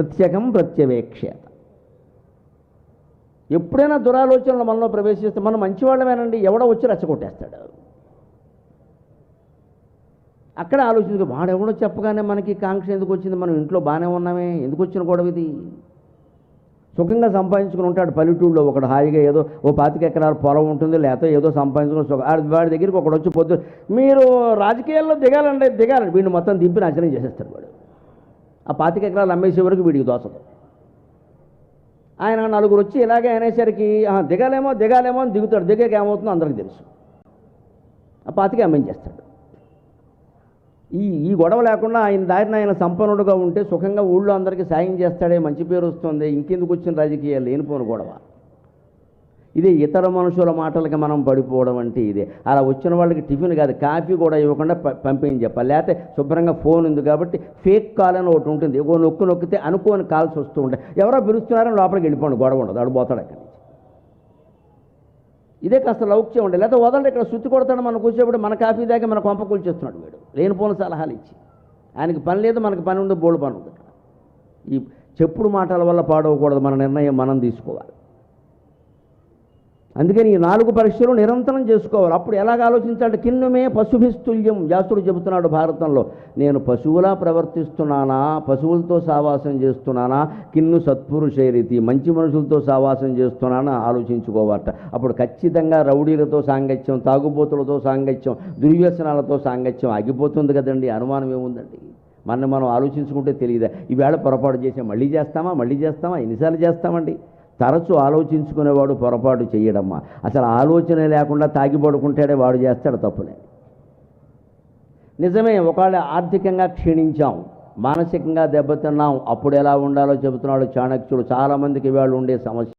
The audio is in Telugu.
ప్రత్యేకం ప్రత్యవేక్షత ఎప్పుడైనా దురాలోచనలు మనలో ప్రవేశిస్తే మనం మంచివాళ్ళమేనండి ఎవడో వచ్చి రెచ్చగొట్టేస్తాడు. అక్కడ ఆలోచించుకో వాడెవడో చెప్పగానే మనకి కాంక్ష ఎందుకు వచ్చింది? మనం ఇంట్లో బాగానే ఉన్నామే ఎందుకు వచ్చిన గొడవ ఇది? సుఖంగా సంపాదించుకుని ఉంటాడు పల్లెటూళ్ళలో ఒకడు హాయిగా ఏదో ఓ పాతిక ఎకరాల పొలం ఉంటుంది లేకపోతే ఏదో సంపాదించుకుని సుఖ వాడి దగ్గరికి ఒకడు వచ్చి పొద్దు మీరు రాజకీయాల్లో దిగాలండి దిగాలండి వీడిని మొత్తం దింపి నాశనం చేసేస్తాడు వాడు. ఆ పాతిక ఎకరాలు అమ్మేసే వరకు వీడికి దోసదు. ఆయన నలుగురు వచ్చి ఇలాగే అనేసరికి దిగలేమో దిగాలేమో దిగాలేమో అని దిగుతాడు. దిగాక ఏమవుతుందో అందరికీ తెలుసు. ఆ పాతిక అమ్మించేస్తాడు ఈ ఈ గొడవ లేకుండా ఆయన దారిన ఆయన సంపన్నుడుగా ఉంటే సుఖంగా ఊళ్ళో అందరికీ సాయం చేస్తాడే మంచి పేరు వస్తుంది. ఇంకెందుకు వచ్చిన రాజకీయాలు లేనిపోని గొడవ. ఇదే ఇతర మనుషుల మాటలకి మనం పడిపోవడం అంటే ఇదే. అలా వచ్చిన వాళ్ళకి టిఫిన్ కాదు కాఫీ కూడా ఇవ్వకుండా ప- పంపించి చెప్పాలి. లేకపోతే శుభ్రంగా ఫోన్ ఉంది కాబట్టి ఫేక్ కాల్ అని ఒకటి ఉంటుంది. ఓ నొక్కు నొక్కితే అనుకోని కాల్స్ వస్తూ ఉంటాయి. ఎవరో పిలుస్తున్నారని లోపలికి వెళ్ళిపోండి గొడవ ఉండదు. అడు పోతాడు అక్కడి నుంచి. ఇదే కాస్త లౌక్యం ఉండే. లేకపోతే వదలండి ఇక్కడ సుత్తి కొడతాడు మనం కూర్చోబడి మన కాఫీ దాకా మన కొంప కూల్చేస్తున్నాడు వీడు. లేనిపోని సలహాలు ఇచ్చి. ఆయనకి పని లేదు మనకి పని ఉంది బోల్డ్ పని ఉంది ఈ చెప్పుడు మాటల వల్ల పాడవకూడదు. మన నిర్ణయం మనం తీసుకోవాలి. అందుకని ఈ నాలుగు పరీక్షలు నిరంతరం చేసుకోవాలి. అప్పుడు ఎలాగ ఆలోచించాలంటే కిన్నుమే పశుభిస్తుల్యం వ్యాసుడు చెబుతున్నాడు భారతంలో. నేను పశువులా ప్రవర్తిస్తున్నానా? పశువులతో సావాసం చేస్తున్నానా? కిన్ను సత్పురుషైరీతి మంచి మనుషులతో సావాసం చేస్తున్నానా? ఆలోచించుకోవాలట. అప్పుడు ఖచ్చితంగా రౌడీలతో సాంగత్యం తాగుబోతులతో సాంగత్యం దుర్వ్యసనాలతో సాంగత్యం ఆగిపోతుంది కదండి. అనుమానం ఏముందండి? మన మనం ఆలోచించుకుంటే తెలియదా? ఈవేళ పొరపాటు చేసాం మళ్ళీ చేస్తామా? మళ్ళీ చేస్తామా? ఎన్నిసార్లు చేస్తామండి? తరచు ఆలోచించుకునేవాడు పొరపాటు చేయడమ్మా. అసలు ఆలోచన లేకుండా తాగిపడుకుంటాడే వాడు చేస్తాడు తప్పులే. నిజమే ఒకవేళ ఆర్థికంగా క్షీణించాం మానసికంగా దెబ్బతిన్నాం అప్పుడు ఎలా ఉండాలో చెబుతున్నాడు చాణక్యుడు. చాలామందికి ఇవాళ ఉండే సమస్య